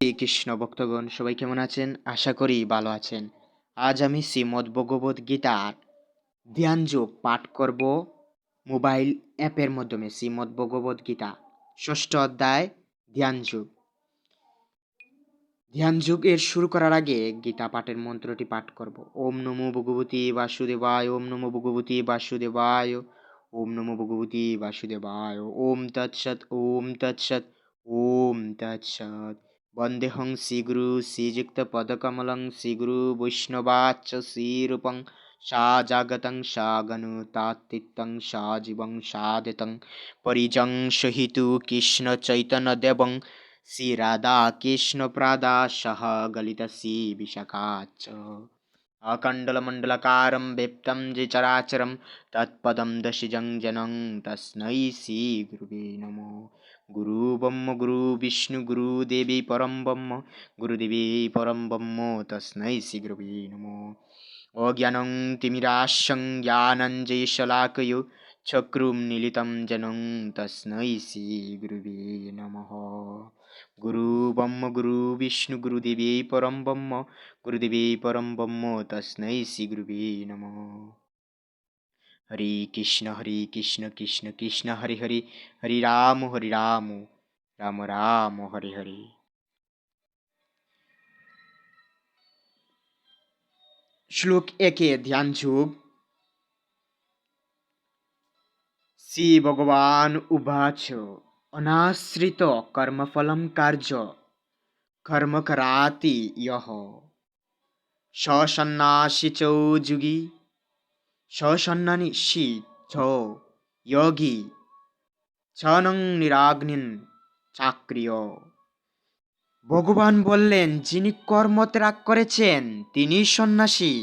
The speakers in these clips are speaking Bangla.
কৃষ্ণ ভক্তগণ, সবাই কেমন আছেন? আশা করি ভালো আছেন। আজ আমি শ্রীমদ্ ভগবত গীতার ধ্যান যোগ পাঠ করব মোবাইল অ্যাপের মাধ্যমে, শ্রীমদ্ ভগবত গীতা, ষষ্ঠ অধ্যায় ধ্যান যোগ ধ্যান যোগ এর শুরু করার আগে গীতা পাঠের মন্ত্রটি পাঠ করব। ওম নমো ভগবতী বাসুদেবায়, ওম নমো ভগবতী বাসুদেবায়, ওম নমো ভগবতী বাসুদেবায়, ওম তৎসৎ ওম তৎসৎ ওম তৎসৎ। বন্দেহং শ্রীগুরু শ্রীযুক্ত পদকমলং শ্রীগুরু বৈষ্ণবাচ্চ শ্রীরূপং সা জাগतं সা জীবং সাধিতং পরিজং সহিতু কৃষ্ণ চৈতন্যদেবং শ্রীরাধা কৃষ্ণপ্রাদা সহ গলিত শ্রী বিশাখাচ্চ अकण्डलमण्डलकारं व्यप्तं चराचरं तत्पदं दशिजं जनं तस्मै श्रीगुरुवे नमो गुरु ब्रह्म गुरु विष्णु गुरुदेवी परं ब्रह्म गुरुदेवी परं ब्रह्म तस्मै श्रीगुरुवे नमो अज्ञानं तिमिराश्यं ज्ञानञ्जयशलाकयो चक्रुं निलितं जनं तस्मै श्रीगुरुवे नमः গুরু ব্রহ্ম গুরু বিষ্ণু গুরুদেবী পরম ব্রহ্ম গুরুদেবী পরম ব্রহ্ম তস্मै শ্রী গুরুবে নমঃ হরে কৃষ্ণ হরে কৃষ্ণ কৃষ্ণ কৃষ্ণ হরে হরে হরে রাম হরে রাম রাম রাম হরে হরে শ্লোক একে ধ্যান যোগ শ্রী ভগবান উবাচ অনাশ্রিত কর্মফলম কার্য কর্ম করাতি ইহ সন্ন্যাসী চৌ যুগী সসন্নাসী ছ যোগী ছনং নিরাগ্নিন চাক্রিয় ভগবান বললেন যিনি কর্ম ত্যাগ করেছেন তিনি সন্ন্যাসী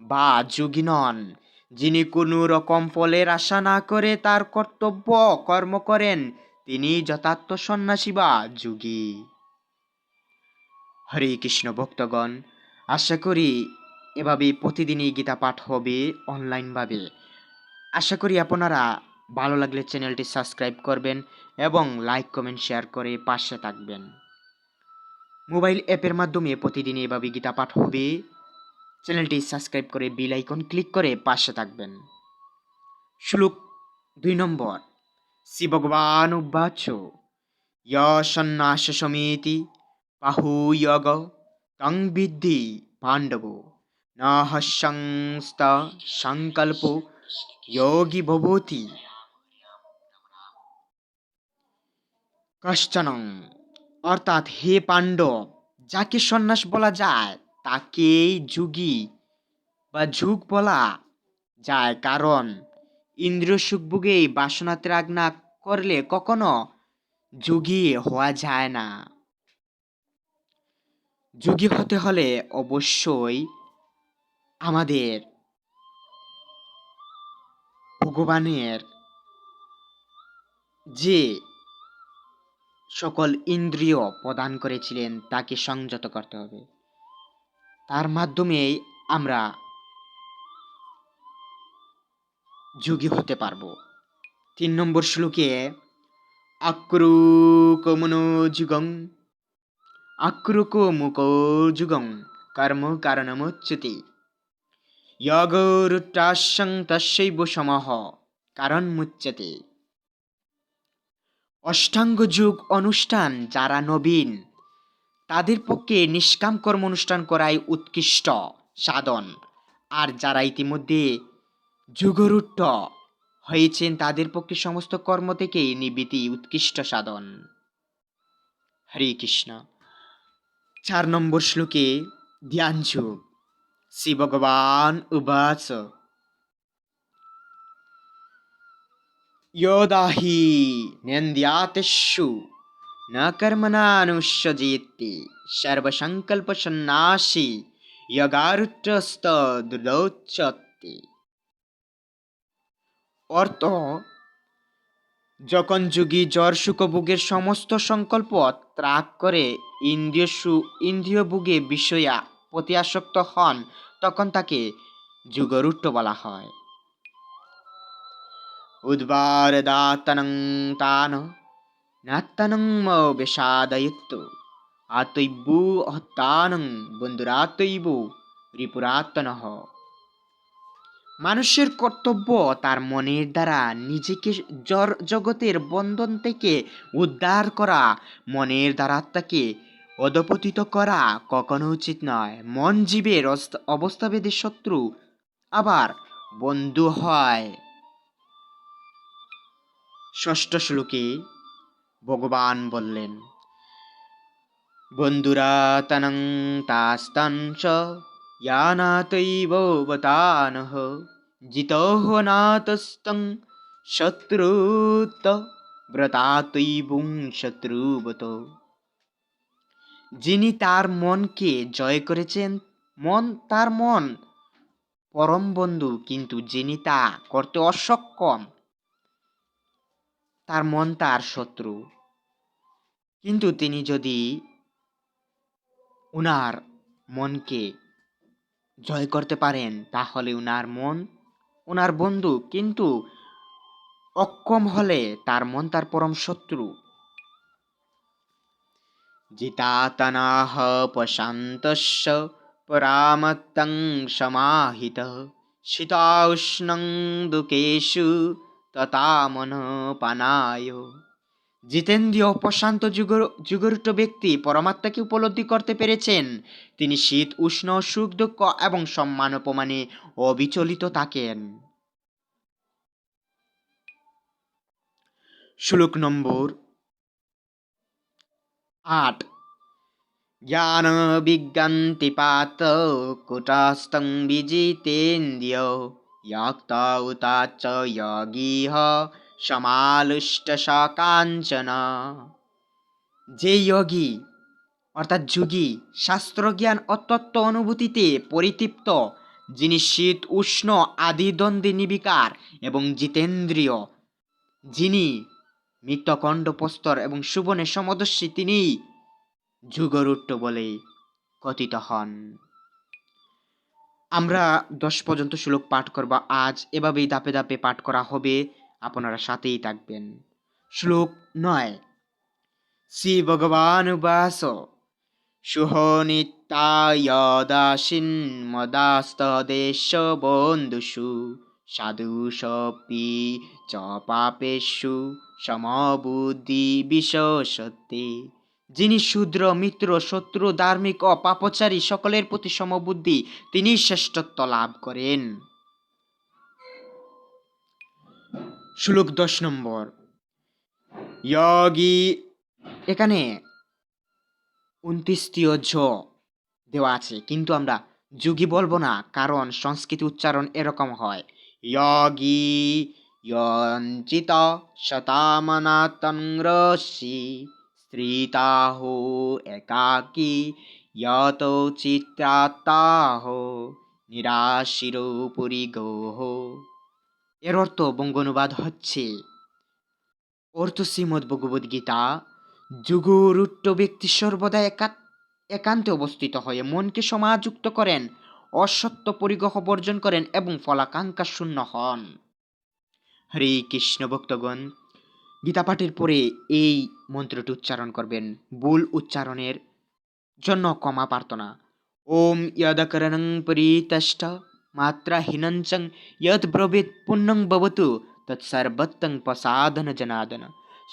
বা যোগী নন যিনি কোনো রকম ফলের আশা না করে তার কর্তব্য কর্ম করেন তিনি যথার্থ সন্ন্যাসী বা যোগী। হরে কৃষ্ণ ভক্তগণ, আশা করি এভাবে প্রতিদিনই গীতা পাঠ হবে অনলাইনভাবে আশা করি আপনারা ভালো লাগলে চ্যানেলটি সাবস্ক্রাইব করবেন এবং লাইক কমেন্ট শেয়ার করে পাশে থাকবেন। মোবাইল অ্যাপের মাধ্যমে প্রতিদিন এভাবে গীতা পাঠ হবে। চ্যানেলটি সাবস্ক্রাইব করে বিল আইকন ক্লিক করে পাশে থাকবেন। শ্লোক দুই নম্বর। শ্রী ভগবান উবাচ সন্ন্যাস সমিতি পাহুয়গ তং বিদ্ধি পাণ্ডব। ন হস্যংস্ত সংকল্প যোগী ভবতি। কশ্চন, অর্থাৎ হে পাণ্ডব, যাকে সন্ন্যাস বলা যায়, তাকেই যুগী বা যুগ বলা যায়। কারণ ইন্দ্রিয় সুখভোগেই বাসনা ত্যাগ না করলে কখনো যোগী হওয়া যায় না। যোগী হতে হলে অবশ্যই আমাদের ভগবানের যে সকল ইন্দ্রিয় প্রদান করেছিলেন তাকে সংযত করতে হবে। তার মাধ্যমেই আমরা যোগী হতে পারব। তিন নম্বর শ্লোকে আক্রুকমনোযুগং আক্রুক মুকোযুগং কর্ম কারণমুচ্যতে। যগরুটাসং তস্যৈব সমহ কারণ মুচ্যতে অষ্টাঙ্গ যুগ অনুষ্ঠান যারা নবীন, তাদের পক্ষে নিষ্কাম কর্ম অনুষ্ঠান করাই উৎকৃষ্ট সাধন। আর যারা ইতিমধ্যে যুগরুট্ট হয়েছেন তাদের পক্ষে সমস্ত কর্ম থেকে নিবৃতি উৎকৃষ্ট সাধন। হরে কৃষ্ণ। চার নম্বর শ্লোকে ধ্যান যুগ শ্রী ভগবান উবাচ। ইয়োদাহি নেন্দ্যাতেষু না সর্বসংকল্প সন্ন্যাসী যগারুট্টস্ত দুর্দৌচ্চতে অর্থ, যখন যোগী জ্বর সুখভোগের সমস্ত সংকল্প ত্যাগ করে ইন্দ্রিয় সু, ইন্দ্রিয় ভোগে বিষয়া প্রতি আসক্ত হন, তখন তাকে যুগরুট্ট বলা হয়। উদ্বারদাতনং তান, নাত্তনং বিষাদয়ুক্ত আতৈবু হত্যানং বন্ধুরাতৈব রিপুরাতনহ মানুষের কর্তব্য তার মনের দ্বারা নিজেকে জর- জগতের বন্ধন থেকে উদ্ধার করা, মনের দ্বারা আত্মাকে অধপতিত করা কখনো উচিত নয়। মন জীবের অস্ত- অবস্থাভেদে শত্রু, আবার বন্ধু হয়। ষষ্ঠ শ্লোকে ভগবান বললেন, বন্ধুরা, তনং তাস্তান চ यानातैव वतानः जितोः नातस्तं শত্রুত ব্রতাতৈবুং শত্রুবত যিনি তার মনকে জয় করেছেন মন তার মন পরম বন্ধু কিন্তু যিনি তা করতে অসক্ষম তার মন তার শত্রু কিন্তু তিনি যদি উনার মনকে জয় করতে পারেন, তাহলে উনার মন ওনার বন্ধু কিন্তু অক্ষম হলে তার মন তার পরম শত্রু। জিতাতনাহ প্রশান্তস্য পরামত্তং সমাহিত। শীতাউষ্ণং দুঃখেষু ততামন পানায় জিতেন্দ্রীয় প্রশান্ত যুগরুট ব্যক্তি পরমাত্মাকে উপলব্ধি করতে পেরেছেন। তিনি শীত, উষ্ণ, সুখ, দুঃখ এবং সম্মান অপমানে অবিচলিত থাকেন। শ্লোক নম্বর আট। জ্ঞান বিজ্ঞান্তি পাত কুটাস্তং বিজিতেন্দ্রিয় যোগীহ সমালুষ্ট সকাঞ্চন যে যোগী, অর্থাৎ যোগী, শাস্ত্রজ্ঞান অতত্ত্ব অনুভূতিতে পরিতৃপ্ত, যিনি শীত, উষ্ণ, আদি দ্বন্দ্বে নিবিকার এবং জিতেন্দ্রীয়, যিনি মৃতকণ্ড প্রস্তর এবং সুবনের সমদর্শী তিনি যুগরুট্ট বলে কথিত হন। আমরা দশ পর্যন্ত শ্লোক পাঠ করব। আজ এভাবেই দাপে দাপে পাঠ করা হবে। আপনারা সাথেই থাকবেন। শ্লোক নয়। শ্রী ভগবান বাস সুহনিত্যায়দাসীন মদাস্তদেশ বন্ধুষু। সাধুষপি চ পাপেষু সমবুদ্ধি বিশ্বসত্যে যিনি শূদ্র, মিত্র, শত্রু, ধার্মিক ও পাপচারী সকলের প্রতি সমবুদ্ধি, তিনি শ্রেষ্ঠত্ব লাভ করেন। শ্লোক দশ নম্বর। যোগী এখানে উনত্রিশটিও ঝ দেওয়া আছে, কিন্তু আমরা যুগী বলব না, কারণ সংস্কৃত উচ্চারণ এরকম হয়। যোগী যঞ্চিত শতামনাতংরসি স্ত্রীতাহ একাকী যত চিত্রাতাহ নিরাশির পরিগোহ। এর অর্থ বঙ্গানুবাদ হচ্ছে। অর্থ শ্রীমদ ভগবদ গীতা যুগরুট্ট ব্যক্তি সর্বদা একা একান্তে অবস্থিত হয়ে মনকে সমাযুক্ত করেন, অসত্য পরিগ্রহ বর্জন করেন এবং ফলাকাঙ্ক্ষা শূন্য হন। হরে কৃষ্ণ ভক্তগণ, গীতা পাঠের পরে এই মন্ত্রটি উচ্চারণ করবেন। ভুল উচ্চারণের জন্য ক্ষমা প্রার্থনা। ওম যদকরণং পরিতষ্ট। ಮಾತ್ರ ಹಿನಂಚಂ ಯತ್ ಬ್ರವೀತ್ ಪುನ್ನಂ ಭವತು ತತ್ ಸರ್ವತ್ತಂ ಪಸಾದನ ಜನಾದನ.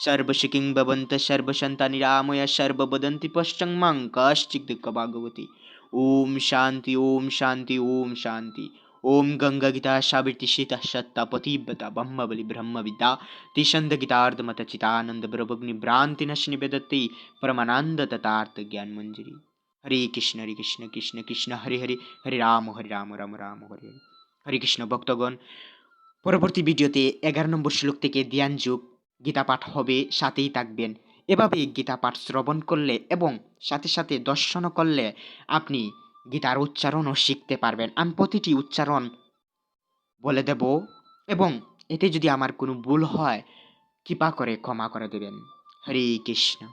ಸರ್ವಶಿಕಿಂ ಭವಂತ ಸರ್ವಶಂತ ನಿರಾಮಯ ಸರ್ವಬದಂತಿ ಪಶ್ಚಂ ಮಾಂ ಕಶ್ಚಿದ್ಕ ಭಾಗವತಿ. ಓಂ ಶಾಂತಿ ಓಂ ಶಾಂತಿ ಓಂ ಶಾಂತಿ. ಓಂ ಗಂಗಗೀತಾ ಶಾಬಿತಿ ಶೀತ ಶತ್ತ ಪತಿಬ್ಬತ ಬ್ರಹ್ಮ ಬಲಿ ಬ್ರಹ್ಮವಿದ್ಯಾ. ತಿಶಂದ ಗೀತಾರ್ಧ ಮತ ಚಿತಾನಂದ ಬ್ರಭಗ್ನಿ ಭ್ರಾಂತಿ ನಶಿನಿ ಬೆದತ್ತಿ ಪರಮಾನಂದ ತಥಾರ್ಥ ಜ್ಞಾನ ಮಂಜರಿ. হরে কৃষ্ণ হরে কৃষ্ণ কৃষ্ণ কৃষ্ণ, হরে হরে হরে রাম হরে রাম রাম রাম, হরে হরে। হরে কৃষ্ণ, ভক্তগণ, পরবর্তী ভিডিওতে এগারো নম্বর শ্লোক থেকে ধ্যান যোগ, গীতা পাঠ হবে, সাথেই থাকবেন। এভাবে গীতা পাঠ শ্রবণ করলে এবং সাথে সাথে দর্শনও করলে আপনি গীতার উচ্চারণও শিখতে পারবেন। আমি প্রতিটি উচ্চারণ বলে দেব এবং এতে যদি আমার কোনো ভুল হয়, কৃপা করে ক্ষমা করে দেবেন। হরে কৃষ্ণ।